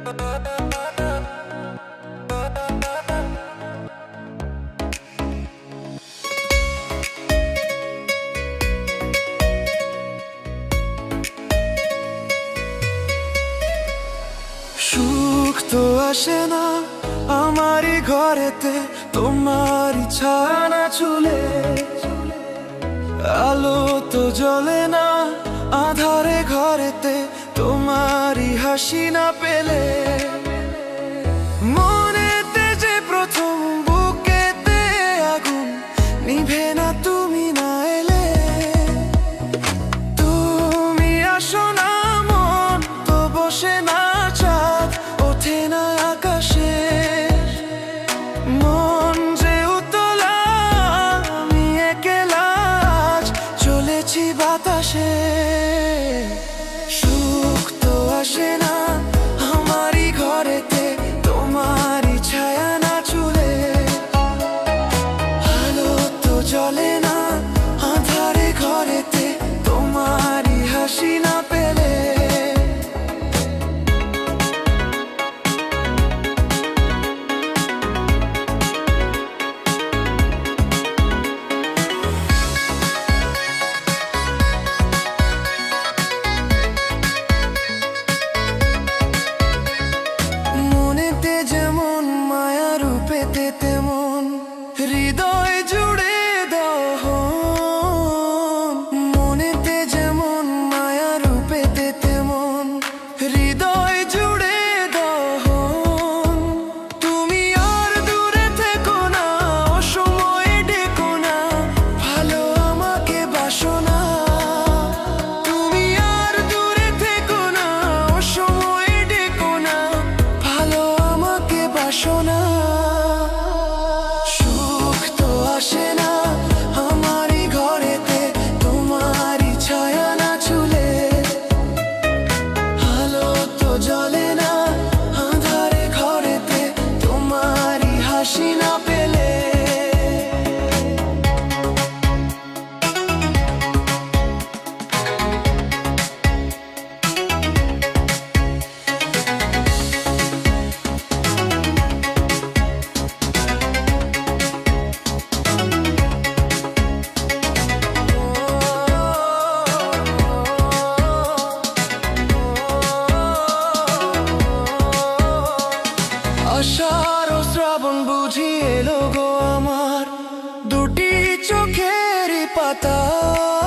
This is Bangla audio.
সুখ তো আসে না আমারই ঘরেতে, তোমার ছানা চুলে আলো তো জ্বলে না আধারে ঘরেতে হাসি না পেলে matar.